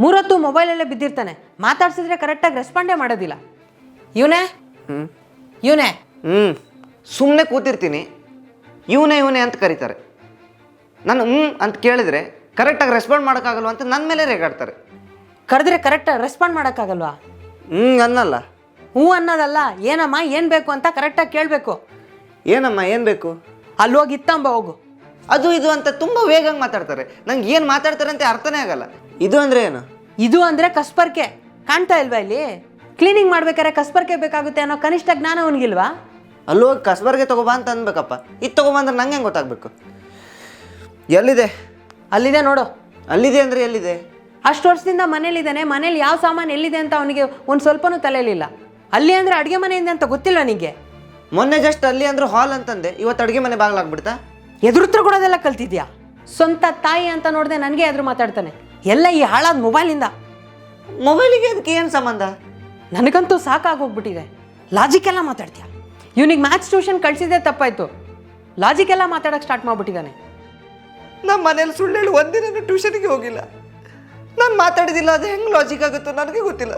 ಮೂರೊತ್ತು ಮೊಬೈಲಲ್ಲೇ ಬಿದ್ದಿರ್ತಾನೆ. ಮಾತಾಡ್ಸಿದ್ರೆ ಕರೆಕ್ಟಾಗಿ ರೆಸ್ಪಾಂಡೇ ಮಾಡೋದಿಲ್ಲ. ಇವನೇ? ಇವನೇ? ಹ್ಞೂ ಸುಮ್ಮನೆ ಕೂತಿರ್ತೀನಿ. ಇವನೇ ಇವನೇ ಅಂತ ಕರೀತಾರೆ. ನಾನು ಹ್ಞೂ ಅಂತ ಕೇಳಿದ್ರೆ ಕರೆಕ್ಟಾಗಿ ರೆಸ್ಪಾಂಡ್ ಮಾಡೋಕ್ಕಾಗಲ್ವ ಅಂತ ನನ್ನ ಮೇಲೆ ರೇಗಾಡ್ತಾರೆ. ಕರೆದ್ರೆ ಕರೆಕ್ಟಾಗಿ ರೆಸ್ಪಾಂಡ್ ಮಾಡೋಕ್ಕಾಗಲ್ವಾ? ಹ್ಞೂ ಅನ್ನಲ್ಲ. ಹ್ಞೂ ಅನ್ನೋದಲ್ಲ ಏನಮ್ಮ ಏನು ಬೇಕು ಅಂತ ಕರೆಕ್ಟಾಗಿ ಕೇಳಬೇಕು. ಏನಮ್ಮ ಏನು ಬೇಕು? ಅಲ್ಲಿ ಹೋಗಿ ಇತ್ತಂಬ ಹೋಗು. ಅದು ಇದು ಅಂತ ತುಂಬ ವೇಗಂಗೆ ಮಾತಾಡ್ತಾರೆ. ನಂಗೆ ಏನು ಮಾತಾಡ್ತಾರೆ ಅಂತ ಅರ್ಥನೇ ಆಗಲ್ಲ. ಇದು ಅಂದ್ರೆ ಏನು? ಇದು ಅಂದರೆ ಕಸ್ಪರ್ಕೆ. ಕಾಣ್ತಾ ಇಲ್ವಾ ಇಲ್ಲಿ? ಕ್ಲೀನಿಂಗ್ ಮಾಡ್ಬೇಕಾದ್ರೆ ಕಸ್ಪರ್ಕೆ ಬೇಕಾಗುತ್ತೆ ಅನ್ನೋ ಕನಿಷ್ಠ ಜ್ಞಾನ ಅವನಿಗಿಲ್ವಾ? ಅಲ್ಲೋ ಕಸ್ಬರ್ಗೆ ತಗೋಬಾ ಅಂತ ಅನ್ಬೇಕಪ್ಪ. ಇದು ತಗೊಬಂದ್ರೆ ನಂಗೆ ಹೆಂಗೆ ಗೊತ್ತಾಗಬೇಕು? ಎಲ್ಲಿದೆ? ಅಲ್ಲಿದೆ ನೋಡು. ಅಲ್ಲಿದೆ ಅಂದರೆ ಎಲ್ಲಿದೆ? ಅಷ್ಟು ವರ್ಷದಿಂದ ಮನೇಲಿದ್ದಾನೆ ಮನೇಲಿ ಯಾವ ಸಾಮಾನು ಎಲ್ಲಿದೆ ಅಂತ ಅವನಿಗೆ ಒಂದು ಸ್ವಲ್ಪನೂ ತಲೆಯಲ್ಲಿಲ್ಲ ಅಲ್ಲಿ ಅಂದರೆ ಅಡುಗೆ ಮನೆಯಿಂದ ಅಂತ ಗೊತ್ತಿಲ್ಲ ನಿಮಗೆ ಮೊನ್ನೆ ಜಸ್ಟ್ ಅಲ್ಲಿ ಅಂದ್ರೆ ಹಾಲ್ ಅಂತಂದೆ. ಇವತ್ತು ಅಡುಗೆ ಮನೆ ಬಾಗ್ಲಾಗ್ಬಿಡ್ತಾ? ಎದುರುತ್ರ ಕೊಡೋದೆಲ್ಲ ಕಲ್ತಿದ್ಯಾ? ಸ್ವಂತ ತಾಯಿ ಅಂತ ನೋಡಿದೆ ನನಗೆ ಆದರೂ ಮಾತಾಡ್ತಾನೆ. ಎಲ್ಲ ಈ ಹಾಳಾದ ಮೊಬೈಲಿಂದ? ಮೊಬೈಲಿಗೆ ಅದಕ್ಕೆ ಏನು ಸಂಬಂಧ? ನನಗಂತೂ ಸಾಕಾಗೋಗ್ಬಿಟ್ಟಿದೆ ಲಾಜಿಕ್ ಎಲ್ಲ ಮಾತಾಡ್ತೀಯಾ? ಇವನಿಗೆ ಮ್ಯಾಥ್ಸ್ ಟ್ಯೂಷನ್ ಕಳಿಸಿದ್ದೆ ತಪ್ಪಾಯ್ತು. ಲಾಜಿಕ್ ಎಲ್ಲ ಮಾತಾಡೋಕೆ ಸ್ಟಾರ್ಟ್ ಮಾಡ್ಬಿಟ್ಟಿದ್ದಾನೆ ನಮ್ಮ ಮನೇಲಿ ಸುಳ್ಳು ಹೇಳಿ ಒಂದಿನ ಟ್ಯೂಷನ್ಗೆ ಹೋಗಿಲ್ಲ. ನಾನು ಮಾತಾಡಿದಿಲ್ಲ ಅದು ಹೆಂಗೆ ಲಾಜಿಕ್ ಆಗುತ್ತೋ ನನಗೆ ಗೊತ್ತಿಲ್ಲ.